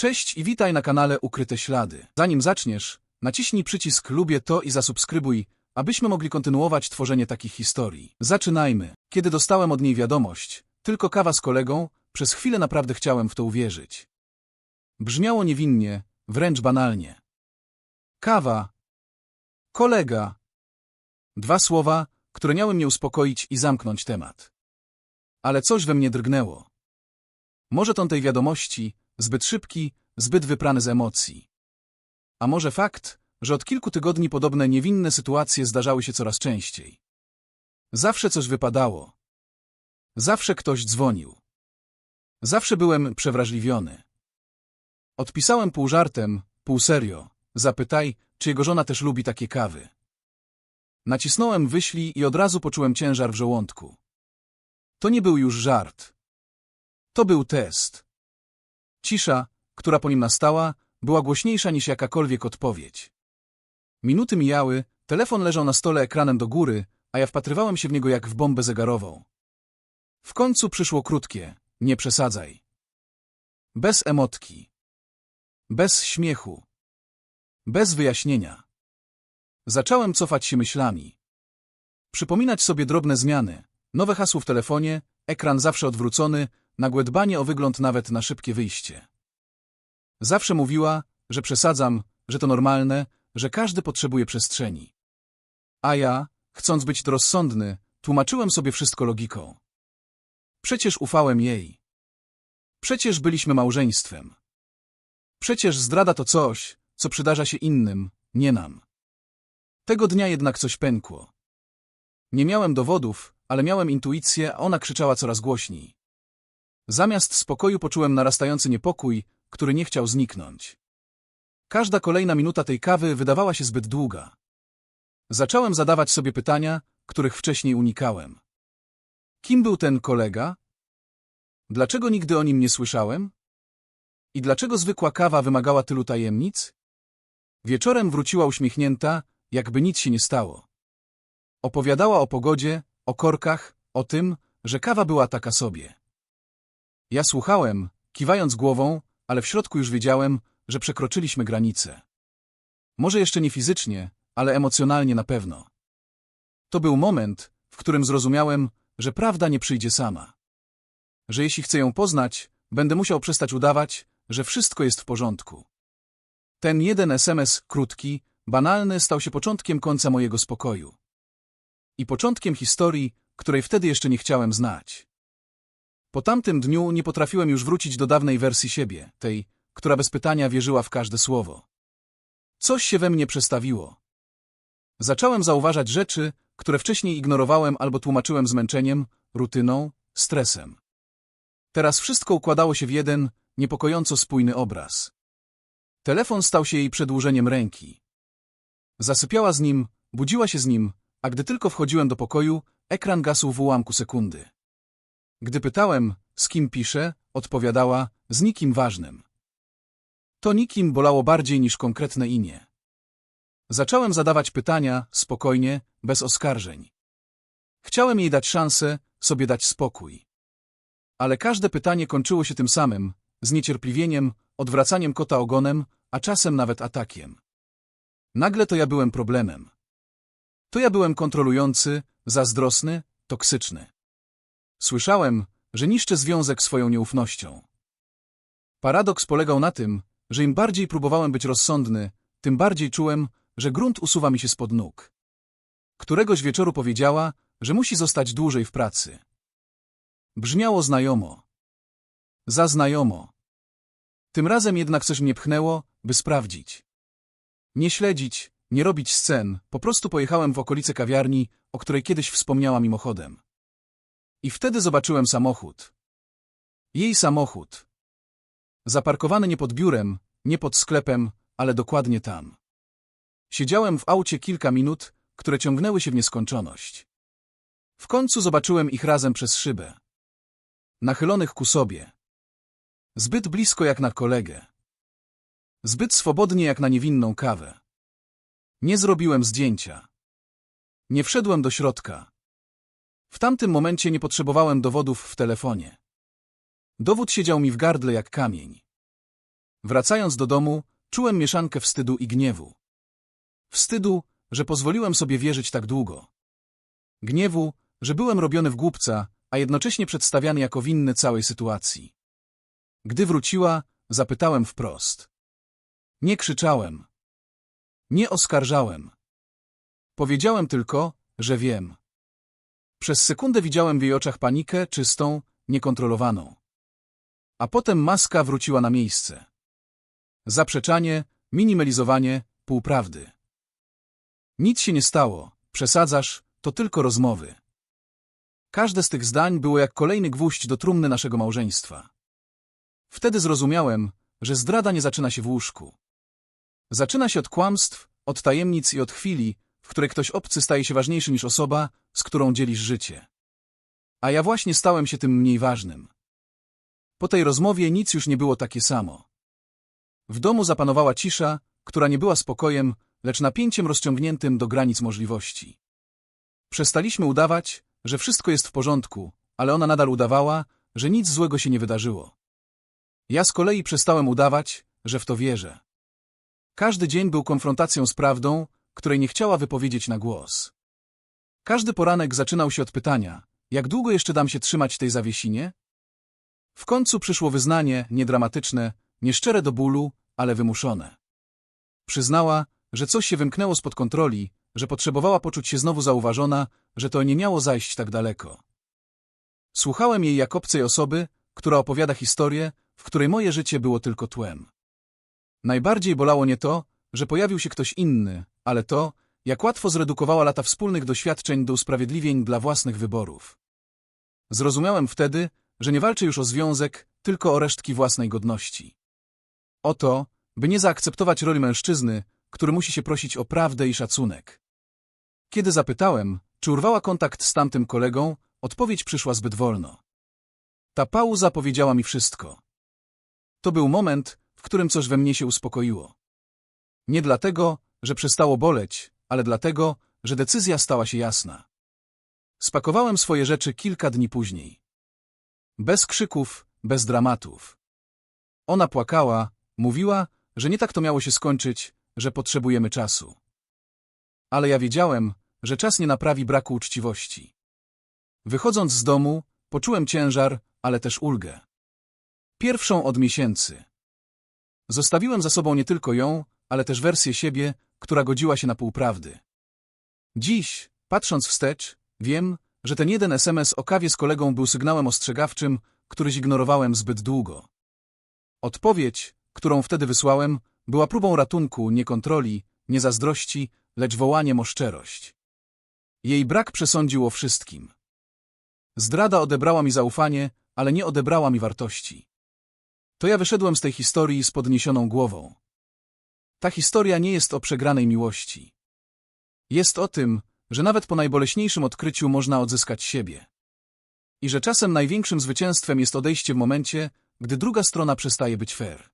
Cześć i witaj na kanale Ukryte Ślady. Zanim zaczniesz, naciśnij przycisk lubię to i zasubskrybuj, abyśmy mogli kontynuować tworzenie takich historii. Zaczynajmy. Kiedy dostałem od niej wiadomość, tylko kawa z kolegą, przez chwilę naprawdę chciałem w to uwierzyć. Brzmiało niewinnie, wręcz banalnie. Kawa. Kolega. Dwa słowa, które miały mnie uspokoić i zamknąć temat. Ale coś we mnie drgnęło. Może ton tej wiadomości, zbyt szybki, zbyt wyprany z emocji. A może fakt, że od kilku tygodni podobne niewinne sytuacje zdarzały się coraz częściej. Zawsze coś wypadało. Zawsze ktoś dzwonił. Zawsze byłem przewrażliwiony. Odpisałem pół żartem, pół serio. Zapytaj, czy jego żona też lubi takie kawy. Nacisnąłem wyślij i od razu poczułem ciężar w żołądku. To nie był już żart. To był test. Cisza, która po nim nastała, była głośniejsza niż jakakolwiek odpowiedź. Minuty mijały, telefon leżał na stole ekranem do góry, a ja wpatrywałem się w niego jak w bombę zegarową. W końcu przyszło krótkie, nie przesadzaj. Bez emotki. Bez śmiechu. Bez wyjaśnienia. Zacząłem cofać się myślami. Przypominać sobie drobne zmiany, nowe hasło w telefonie, ekran zawsze odwrócony, nagłe dbanie o wygląd nawet na szybkie wyjście. Zawsze mówiła, że przesadzam, że to normalne, że każdy potrzebuje przestrzeni. A ja, chcąc być rozsądny, tłumaczyłem sobie wszystko logiką. Przecież ufałem jej. Przecież byliśmy małżeństwem. Przecież zdrada to coś, co przydarza się innym, nie nam. Tego dnia jednak coś pękło. Nie miałem dowodów, ale miałem intuicję, a ona krzyczała coraz głośniej. Zamiast spokoju poczułem narastający niepokój, który nie chciał zniknąć. Każda kolejna minuta tej kawy wydawała się zbyt długa. Zacząłem zadawać sobie pytania, których wcześniej unikałem. Kim był ten kolega? Dlaczego nigdy o nim nie słyszałem? I dlaczego zwykła kawa wymagała tylu tajemnic? Wieczorem wróciła uśmiechnięta, jakby nic się nie stało. Opowiadała o pogodzie, o korkach, o tym, że kawa była taka sobie. Ja słuchałem, kiwając głową, ale w środku już wiedziałem, że przekroczyliśmy granicę. Może jeszcze nie fizycznie, ale emocjonalnie na pewno. To był moment, w którym zrozumiałem, że prawda nie przyjdzie sama. Że jeśli chcę ją poznać, będę musiał przestać udawać, że wszystko jest w porządku. Ten jeden SMS, krótki, banalny, stał się początkiem końca mojego spokoju. I początkiem historii, której wtedy jeszcze nie chciałem znać. Po tamtym dniu nie potrafiłem już wrócić do dawnej wersji siebie, tej, która bez pytania wierzyła w każde słowo. Coś się we mnie przestawiło. Zacząłem zauważać rzeczy, które wcześniej ignorowałem albo tłumaczyłem zmęczeniem, rutyną, stresem. Teraz wszystko układało się w jeden, niepokojąco spójny obraz. Telefon stał się jej przedłużeniem ręki. Zasypiała z nim, budziła się z nim, a gdy tylko wchodziłem do pokoju, ekran gasł w ułamku sekundy. Gdy pytałem, z kim pisze, odpowiadała, z nikim ważnym. To nikim bolało bardziej niż konkretne imię. Zacząłem zadawać pytania, spokojnie, bez oskarżeń. Chciałem jej dać szansę, sobie dać spokój. Ale każde pytanie kończyło się tym samym, zniecierpliwieniem, odwracaniem kota ogonem, a czasem nawet atakiem. Nagle to ja byłem problemem. To ja byłem kontrolujący, zazdrosny, toksyczny. Słyszałem, że niszczę związek swoją nieufnością. Paradoks polegał na tym, że im bardziej próbowałem być rozsądny, tym bardziej czułem, że grunt usuwa mi się spod nóg. Któregoś wieczoru powiedziała, że musi zostać dłużej w pracy. Brzmiało znajomo. Za znajomo. Tym razem jednak coś mnie pchnęło, by sprawdzić. Nie śledzić, nie robić scen, po prostu pojechałem w okolice kawiarni, o której kiedyś wspomniała mimochodem. I wtedy zobaczyłem samochód. Jej samochód. Zaparkowany nie pod biurem, nie pod sklepem, ale dokładnie tam. Siedziałem w aucie kilka minut, które ciągnęły się w nieskończoność. W końcu zobaczyłem ich razem przez szybę. Nachylonych ku sobie. Zbyt blisko jak na kolegę. Zbyt swobodnie jak na niewinną kawę. Nie zrobiłem zdjęcia. Nie wszedłem do środka. W tamtym momencie nie potrzebowałem dowodów w telefonie. Dowód siedział mi w gardle jak kamień. Wracając do domu, czułem mieszankę wstydu i gniewu. Wstydu, że pozwoliłem sobie wierzyć tak długo. Gniewu, że byłem robiony w głupca, a jednocześnie przedstawiany jako winny całej sytuacji. Gdy wróciła, zapytałem wprost. Nie krzyczałem. Nie oskarżałem. Powiedziałem tylko, że wiem. Przez sekundę widziałem w jej oczach panikę, czystą, niekontrolowaną. A potem maska wróciła na miejsce. Zaprzeczanie, minimalizowanie, półprawdy. Nic się nie stało, przesadzasz, to tylko rozmowy. Każde z tych zdań było jak kolejny gwóźdź do trumny naszego małżeństwa. Wtedy zrozumiałem, że zdrada nie zaczyna się w łóżku. Zaczyna się od kłamstw, od tajemnic i od chwili, której ktoś obcy staje się ważniejszy niż osoba, z którą dzielisz życie. A ja właśnie stałem się tym mniej ważnym. Po tej rozmowie nic już nie było takie samo. W domu zapanowała cisza, która nie była spokojem, lecz napięciem rozciągniętym do granic możliwości. Przestaliśmy udawać, że wszystko jest w porządku, ale ona nadal udawała, że nic złego się nie wydarzyło. Ja z kolei przestałem udawać, że w to wierzę. Każdy dzień był konfrontacją z prawdą, której nie chciała wypowiedzieć na głos. Każdy poranek zaczynał się od pytania, jak długo jeszcze dam się trzymać tej zawiesinie? W końcu przyszło wyznanie, niedramatyczne, nieszczere do bólu, ale wymuszone. Przyznała, że coś się wymknęło spod kontroli, że potrzebowała poczuć się znowu zauważona, że to nie miało zajść tak daleko. Słuchałem jej jak obcej osoby, która opowiada historię, w której moje życie było tylko tłem. Najbardziej bolało nie to, że pojawił się ktoś inny, ale to, jak łatwo zredukowała lata wspólnych doświadczeń do usprawiedliwień dla własnych wyborów. Zrozumiałem wtedy, że nie walczę już o związek, tylko o resztki własnej godności. O to, by nie zaakceptować roli mężczyzny, który musi się prosić o prawdę i szacunek. Kiedy zapytałem, czy urwała kontakt z tamtym kolegą, odpowiedź przyszła zbyt wolno. Ta pauza powiedziała mi wszystko. To był moment, w którym coś we mnie się uspokoiło. Nie dlatego, że przestało boleć, ale dlatego, że decyzja stała się jasna. Spakowałem swoje rzeczy kilka dni później. Bez krzyków, bez dramatów. Ona płakała, mówiła, że nie tak to miało się skończyć, że potrzebujemy czasu. Ale ja wiedziałem, że czas nie naprawi braku uczciwości. Wychodząc z domu, poczułem ciężar, ale też ulgę. Pierwszą od miesięcy. Zostawiłem za sobą nie tylko ją, ale też wersję siebie, która godziła się na półprawdy. Dziś, patrząc wstecz, wiem, że ten jeden SMS o kawie z kolegą był sygnałem ostrzegawczym, który zignorowałem zbyt długo. Odpowiedź, którą wtedy wysłałem, była próbą ratunku, nie kontroli, nie zazdrości, lecz wołaniem o szczerość. Jej brak przesądził o wszystkim. Zdrada odebrała mi zaufanie, ale nie odebrała mi wartości. To ja wyszedłem z tej historii z podniesioną głową. Ta historia nie jest o przegranej miłości. Jest o tym, że nawet po najboleśniejszym odkryciu można odzyskać siebie. I że czasem największym zwycięstwem jest odejście w momencie, gdy druga strona przestaje być fair.